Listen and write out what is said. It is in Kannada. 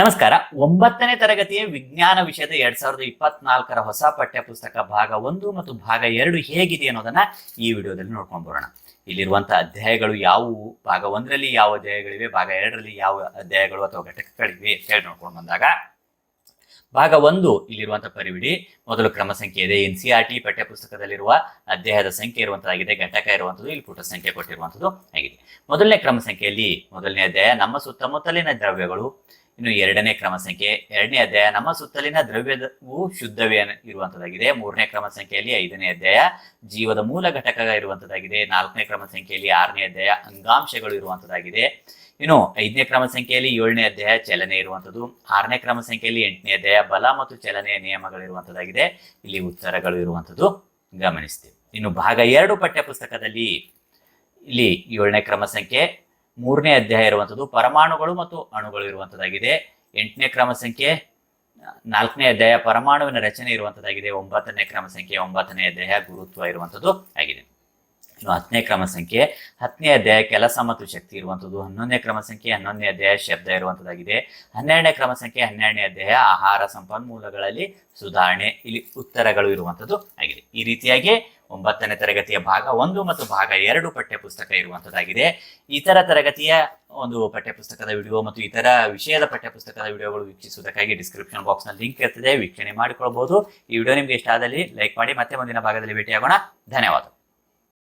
ನಮಸ್ಕಾರ. ಒಂಬತ್ತನೇ ತರಗತಿಯ ವಿಜ್ಞಾನ ವಿಷಯದ ಎರಡ್ ಸಾವಿರದ ಇಪ್ಪತ್ನಾಲ್ಕರ ಹೊಸ ಪಠ್ಯಪುಸ್ತಕ ಭಾಗ ಒಂದು ಮತ್ತು ಭಾಗ ಎರಡು ಹೇಗಿದೆ ಅನ್ನೋದನ್ನ ಈ ವಿಡಿಯೋದಲ್ಲಿ ನೋಡ್ಕೊಂಡು ಬರೋಣ. ಇಲ್ಲಿರುವಂತಹ ಅಧ್ಯಾಯಗಳು ಯಾವುವು? ಭಾಗ ಒಂದರಲ್ಲಿ ಯಾವ ಅಧ್ಯಾಯಗಳಿವೆ? ಭಾಗ ಎರಡರಲ್ಲಿ ಯಾವ ಅಧ್ಯಾಯಗಳು ಅಥವಾ ಘಟಕಗಳಿವೆ ಅಂತ ಹೇಳಿ ನೋಡ್ಕೊಂಡು ಬಂದಾಗ, ಭಾಗ ಒಂದು ಇಲ್ಲಿರುವಂತಹ ಪರಿವಿಡಿ, ಮೊದಲು ಕ್ರಮ ಸಂಖ್ಯೆ ಇದೆ. ಎನ್ ಸಿ ಆರ್ ಟಿ ಪಠ್ಯಪುಸ್ತಕದಲ್ಲಿರುವ ಅಧ್ಯಾಯದ ಸಂಖ್ಯೆ ಇರುವಂತದ್ದಾಗಿದೆ ಘಟಕ ಇರುವಂತದ್ದು, ಇಲ್ಲಿ ಪುಟ ಸಂಖ್ಯೆ ಕೊಟ್ಟಿರುವಂತದ್ದು ಆಗಿದೆ. ಮೊದಲನೇ ಕ್ರಮ ಸಂಖ್ಯೆಯಲ್ಲಿ, ಮೊದಲನೇ ಅಧ್ಯಾಯ, ನಮ್ಮ ಸುತ್ತಮುತ್ತಲಿನ ದ್ರವ್ಯಗಳು. ಇನ್ನು ಎರಡನೇ ಕ್ರಮ ಸಂಖ್ಯೆ, ಎರಡನೇ ಅಧ್ಯಾಯ. ನಮ್ಮ ಸುತ್ತಲಿನ ದ್ರವ್ಯವು ಶುದ್ಧವೇ ಇರುವಂತದಾಗಿದೆ. ಇರುವಂತದ್ದಾಗಿದೆ ಮೂರನೇ ಕ್ರಮ ಸಂಖ್ಯೆಯಲ್ಲಿ ಐದನೇ ಅಧ್ಯಾಯ. ಜೀವದ ಮೂಲ ಘಟಕ ಇರುವಂತದ್ದಾಗಿದೆ ನಾಲ್ಕನೇ ಕ್ರಮ ಸಂಖ್ಯೆಯಲ್ಲಿ ಆರನೇ ಅಧ್ಯಾಯ. ಅಂಗಾಂಶಗಳು ಇರುವಂತದ್ದಾಗಿದೆ ಇನ್ನು ಐದನೇ ಕ್ರಮ ಸಂಖ್ಯೆಯಲ್ಲಿ ಏಳನೇ ಅಧ್ಯಾಯ ಚಲನೆ ಇರುವಂತದ್ದು. ಆರನೇ ಕ್ರಮ ಸಂಖ್ಯೆಯಲ್ಲಿ ಎಂಟನೇ ಅಧ್ಯಾಯ. ಬಲ ಮತ್ತು ಚಲನೆಯ ನಿಯಮಗಳು ಇರುವಂತದ್ದಾಗಿದೆ ಇಲ್ಲಿ ಉತ್ತರಗಳು ಇರುವಂತದ್ದು. ಗಮನಿಸ್ತೀವಿ. ಇನ್ನು ಭಾಗ ಎರಡು ಪಠ್ಯ ಪುಸ್ತಕದಲ್ಲಿ ಇಲ್ಲಿ ಏಳನೇ ಕ್ರಮ ಸಂಖ್ಯೆ ಮೂರನೇ ಅಧ್ಯಾಯ ಇರುವಂಥದ್ದು, ಪರಮಾಣುಗಳು ಮತ್ತು ಅಣುಗಳು ಇರುವಂಥದ್ದಾಗಿದೆ. ಎಂಟನೇ ಕ್ರಮ ಸಂಖ್ಯೆ, ನಾಲ್ಕನೇ ಅಧ್ಯಾಯ, ಪರಮಾಣುವಿನ ರಚನೆ ಇರುವಂಥದ್ದಾಗಿದೆ. ಒಂಬತ್ತನೇ ಕ್ರಮ ಸಂಖ್ಯೆ, ಒಂಬತ್ತನೇ ಅಧ್ಯಾಯ ಗುರುತ್ವ ಇರುವಂಥದ್ದು ಆಗಿದೆ. ಇನ್ನು ಹತ್ತನೇ ಕ್ರಮ ಸಂಖ್ಯೆ, ಹತ್ತನೇ ಅಧ್ಯಾಯ ಕೆಲಸ ಮತ್ತು ಶಕ್ತಿ ಇರುವಂಥದ್ದು. ಹನ್ನೊಂದನೇ ಕ್ರಮ ಸಂಖ್ಯೆ, ಹನ್ನೊಂದನೇ ಅಧ್ಯಾಯ ಶಬ್ದ ಇರುವಂಥದ್ದಾಗಿದೆ. ಹನ್ನೆರಡನೇ ಕ್ರಮ ಸಂಖ್ಯೆ, ಹನ್ನೆರಡನೇ ಅಧ್ಯಾಯ ಆಹಾರ ಸಂಪನ್ಮೂಲಗಳಲ್ಲಿ ಸುಧಾರಣೆ, ಇಲ್ಲಿ ಉತ್ತರಗಳು ಇರುವಂಥದ್ದು ಆಗಿದೆ. ಈ ರೀತಿಯಾಗಿ ಒಂಬತ್ತನೇ ತರಗತಿಯ ಭಾಗ ಒಂದು ಮತ್ತು ಭಾಗ ಎರಡು ಪಠ್ಯಪುಸ್ತಕ ಇರುವಂಥದ್ದಾಗಿದೆ ಇತರ ತರಗತಿಯ ಒಂದು ಪಠ್ಯಪುಸ್ತಕದ ವಿಡಿಯೋ ಮತ್ತು ಇತರ ವಿಷಯದ ಪಠ್ಯಪುಸ್ತಕದ ವಿಡಿಯೋಗಳು ವೀಕ್ಷಿಸುವುದಕ್ಕಾಗಿ ಡಿಸ್ಕ್ರಿಪ್ಷನ್ ಬಾಕ್ಸ್ನಲ್ಲಿ ಲಿಂಕ್ ಇರ್ತದೆ. ವೀಕ್ಷಣೆ ಮಾಡಿಕೊಳ್ಬಹುದು ಈ ವಿಡಿಯೋ ನಿಮಗೆ ಇಷ್ಟ ಆದಲ್ಲಿ ಲೈಕ್ ಮಾಡಿ ಮತ್ತೆ ಮುಂದಿನ ಭಾಗದಲ್ಲಿ ಭೇಟಿಯಾಗೋಣ. ಧನ್ಯವಾದ.